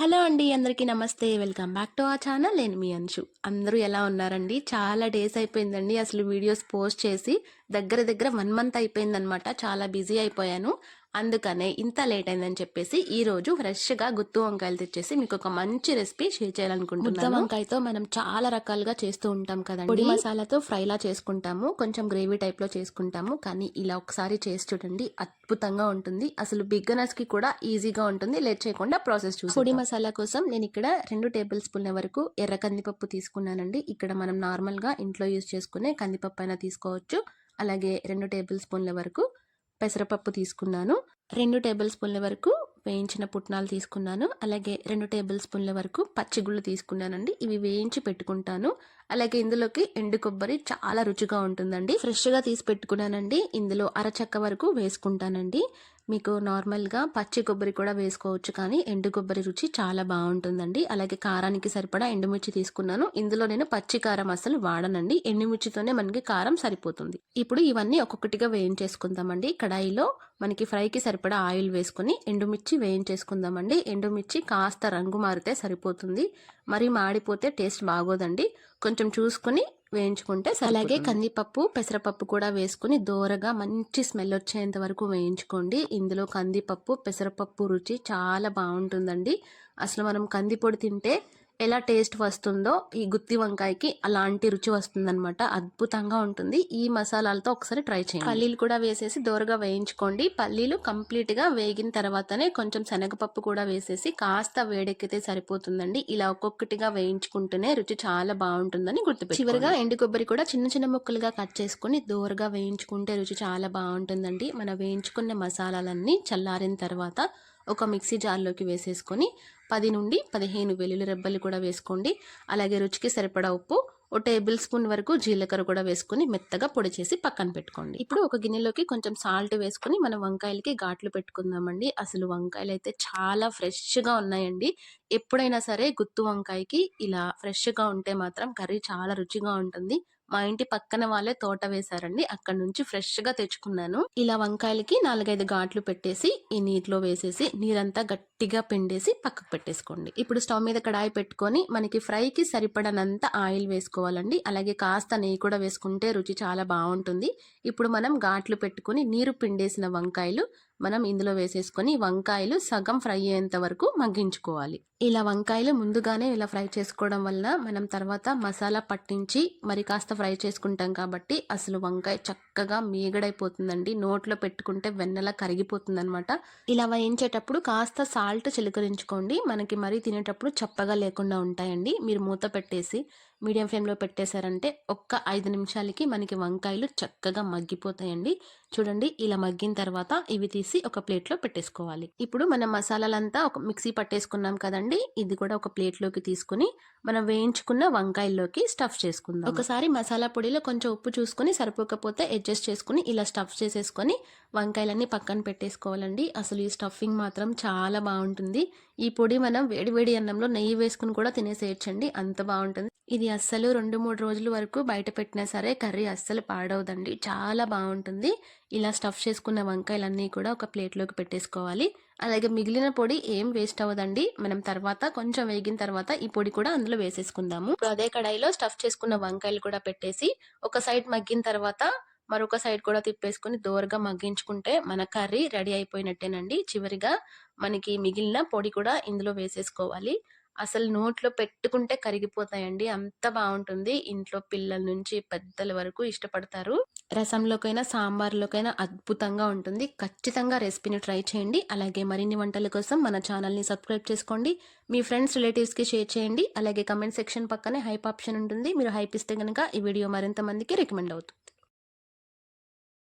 Hello అండి అందరికీ నమస్తే. వెల్కమ్ బ్యాక్ టు ఆ ఛానల్. నేను మీ అంశు. అందరూ ఎలా ఉన్నారండి? చాలా డేస్ అయిపోయిందండి. అసలు వీడియోస్ పోస్ట్ చేసి దగ్గర దగ్గర వన్ మంత్ అయిపోయిందనమాట చాలా బిజీ అయిపోయాను. అందుకనే ఇంత లేట్ అయిందని చెప్పేసి ఈ రోజు ఫ్రెష్గా గుత్తు వంకాయలు తెచ్చేసి మీకు ఒక మంచి రెసిపీ షేర్ చేయాలనుకుంటున్నాను. వంకాయతో మనం చాలా రకాలుగా చేస్తూ ఉంటాం కదండి. పొడి మసాలాతో ఫ్రైలా చేసుకుంటాము. కొంచెం గ్రేవీ టైప్లో చేసుకుంటాము. కానీ ఇలా ఒకసారి చేసి చూడండి అద్భుతంగా ఉంటుంది. అసలు బిగ్గనర్స్కి కూడా ఈజీగా ఉంటుంది. లేట్ చేయకుండా ప్రాసెస్ చూసి పొడి మసాలా కోసం నేను ఇక్కడ రెండు టేబుల్ స్పూన్ల వరకు ఎర్ర కందిపప్పు తీసుకున్నానండి. ఇక్కడ మనం నార్మల్గా ఇంట్లో యూజ్ చేసుకునే కందిపప్పు అయినా తీసుకోవచ్చు. అలాగే రెండు టేబుల్ స్పూన్ల వరకు పెసరపప్పు తీసుకున్నాను. రెండు టేబుల్ స్పూన్ల వరకు వేయించిన పుట్నాలు తీసుకున్నాను. అలాగే రెండు టేబుల్ స్పూన్ల వరకు పచ్చిగుళ్ళు తీసుకున్నానండి. ఇవి వేయించి పెట్టుకుంటాను. అలాగే ఇందులోకి ఎండు కొబ్బరి చాలా రుచిగా ఉంటుందండి. ఫ్రెష్గా తీసి పెట్టుకున్నానండి. ఇందులో అరచక్క వరకు వేసుకుంటానండి. మీకు నార్మల్గా పచ్చి కొబ్బరి కూడా వేసుకోవచ్చు కానీ ఎండు కొబ్బరి రుచి చాలా బాగుంటుందండి. అలాగే కారానికి సరిపడా ఎండుమిర్చి తీసుకున్నాను. ఇందులో నేను పచ్చి కారం అసలు వాడనండి. ఎండుమిర్చితోనే మనకి కారం సరిపోతుంది. ఇప్పుడు ఇవన్నీ ఒక్కొక్కటిగా వేయించేసుకుందామండి. కడాయిలో మనకి ఫ్రైకి సరిపడా ఆయిల్ వేసుకుని ఎండుమిర్చి వేయించేసుకుందామండి. ఎండుమిర్చి కాస్త రంగు మారితే సరిపోతుంది. మరి మాడిపోతే టేస్ట్ బాగోదండి. కొంచెం చూసుకుని వేయించుకుంటే అలాగే కందిపప్పు పెసరపప్పు కూడా వేసుకుని దోరగా మంచి స్మెల్ వచ్చేంత వరకు వేయించుకోండి. ఇందులో కందిపప్పు పెసరపప్పు రుచి చాలా బాగుంటుందండి. అసలు మనం కందిపొడి తింటే ఎలా టేస్ట్ వస్తుందో ఈ గుత్తి వంకాయకి అలాంటి రుచి వస్తుందన్నమాట. అద్భుతంగా ఉంటుంది. ఈ మసాలాలతో ఒకసారి ట్రై చేయండి. పల్లీలు కూడా వేసేసి దోరగా వేయించుకోండి. పల్లీలు కంప్లీట్గా వేగిన తర్వాతనే కొంచెం శనగపప్పు కూడా వేసేసి కాస్త వేడెక్కితే సరిపోతుందండి. ఇలా ఒక్కొక్కటిగా వేయించుకుంటూనే రుచి చాలా బాగుంటుందని గుర్తుపెట్టి చివరిగా ఎండు కొబ్బరి కూడా చిన్న చిన్న ముక్కలుగా కట్ చేసుకుని దోరగా వేయించుకుంటే రుచి చాలా బాగుంటుందండి. మన వేయించుకున్న మసాలాలన్నీ చల్లారిన తర్వాత ఒక మిక్సీ జార్లోకి వేసేసుకొని పది నుండి పదిహేను వెల్లుల్లి రెబ్బలు కూడా వేసుకోండి. అలాగే రుచికి సరిపడా ఉప్పు ఓ టేబుల్ స్పూన్ వరకు జీలకర్ర కూడా వేసుకుని మెత్తగా పొడి చేసి పక్కన పెట్టుకోండి. ఇప్పుడు ఒక గిన్నెలోకి కొంచెం సాల్ట్ వేసుకుని మనం వంకాయలకి ఘాట్లు పెట్టుకుందామండి. అసలు వంకాయలు అయితే చాలా ఫ్రెష్గా ఉన్నాయండి. ఎప్పుడైనా సరే గుత్తు వంకాయకి ఇలా ఫ్రెష్గా ఉంటే మాత్రం కర్రీ చాలా రుచిగా ఉంటుంది. మా ఇంటి పక్కన వాళ్ళే తోట వేశారండి. అక్కడ నుంచి ఫ్రెష్గా తెచ్చుకున్నాను. ఇలా వంకాయలకి నాలుగైదు ఘాట్లు పెట్టేసి ఈ నీటిలో వేసేసి నీరంతా గట్టిగా పిండేసి పక్కకు పెట్టేసుకోండి. ఇప్పుడు స్టవ్ మీద కడాయి పెట్టుకొని మనకి ఫ్రైకి సరిపడనంత ఆయిల్ వేసుకోవాలండి. అలాగే కాస్త నెయ్యి కూడా వేసుకుంటే రుచి చాలా బాగుంటుంది. ఇప్పుడు మనం ఘాట్లు పెట్టుకుని నీరు పిండేసిన వంకాయలు మనం ఇందులో వేసేసుకొని వంకాయలు సగం ఫ్రై అయ్యేంత వరకు మగ్గించుకోవాలి. ఇలా వంకాయలు ముందుగానే ఇలా ఫ్రై చేసుకోవడం వల్ల మనం తర్వాత మసాలా పట్టించి మరి కాస్త ఫ్రై చేసుకుంటాం కాబట్టి అసలు వంకాయ చక్కగా మీగడైపోతుందండి. నోట్లో పెట్టుకుంటే వెన్నెలా కరిగిపోతుంది అనమాట ఇలా వేయించేటప్పుడు కాస్త సాల్ట్ చిలకరించుకోండి. మనకి మరీ తినేటప్పుడు చప్పగా లేకుండా ఉంటాయండి. మీరు మూత పెట్టేసి మీడియం ఫ్లేమ్లో పెట్టేశారంటే ఒక్క ఐదు నిమిషాలకి మనకి వంకాయలు చక్కగా మగ్గిపోతాయండి. చూడండి ఇలా మగ్గిన తర్వాత ఇవి తీసి ఒక ప్లేట్లో పెట్టేసుకోవాలి. ఇప్పుడు మనం మసాలాలంతా ఒక మిక్సీ పట్టేసుకున్నాం కదండి ఇది కూడా ఒక ప్లేట్లోకి తీసుకుని మనం వేయించుకున్న వంకాయల్లోకి స్టఫ్ చేసుకుందాం. ఒకసారి మసాలా పొడిలో కొంచెం ఉప్పు చూసుకుని సరిపోకపోతే అడ్జస్ట్ చేసుకుని ఇలా స్టఫ్ చేసేసుకొని వంకాయలన్నీ పక్కన పెట్టేసుకోవాలండి. అసలు ఈ స్టఫింగ్ మాత్రం చాలా బాగుంటుంది. ఈ పొడి మనం వేడి వేడి అన్నంలో నెయ్యి వేసుకుని కూడా తినేసేయచ్చండి. అంత బాగుంటుంది. ఇది అస్సలు రెండు మూడు రోజుల వరకు బయట పెట్టినా సరే కర్రీ అస్సలు పాడవదండి. చాలా బాగుంటుంది. ఇలా స్టఫ్ చేసుకున్న వంకాయలన్నీ కూడా ఒక ప్లేట్లోకి పెట్టేసుకోవాలి. అలాగే మిగిలిన పొడి ఏం వేస్ట్ అవ్వదండి. మనం తర్వాత కొంచెం వేగిన తర్వాత ఈ పొడి కూడా అందులో వేసేసుకుందాము. అదే కడాయిలో స్టఫ్ చేసుకున్న వంకాయలు కూడా పెట్టేసి ఒక సైడ్ మగ్గిన తర్వాత మరొక సైడ్ కూడా తిప్పేసుకుని దోరగా మగ్గించుకుంటే మన కర్రీ రెడీ అయిపోయినట్టేనండి. చివరిగా మనకి మిగిలిన పొడి కూడా ఇందులో వేసేసుకోవాలి. అసలు నోట్లో పెట్టుకుంటే కరిగిపోతాయండి. అంత బాగుంటుంది. ఇంట్లో పిల్లల నుంచి పెద్దల వరకు ఇష్టపడతారు. రసంలోకైనా సాంబార్లోకైనా అద్భుతంగా ఉంటుంది. ఖచ్చితంగా రెసిపీని ట్రై చేయండి. అలాగే మరిన్ని వంటల కోసం మన ఛానల్ని సబ్స్క్రైబ్ చేసుకోండి. మీ ఫ్రెండ్స్ రిలేటివ్స్కి షేర్ చేయండి. అలాగే కమెంట్ సెక్షన్ పక్కనే హైప్ ఆప్షన్ ఉంటుంది. మీరు హైప్ ఇస్తే కనుక ఈ వీడియో మరింత మందికి రికమెండ్ అవుతుంది.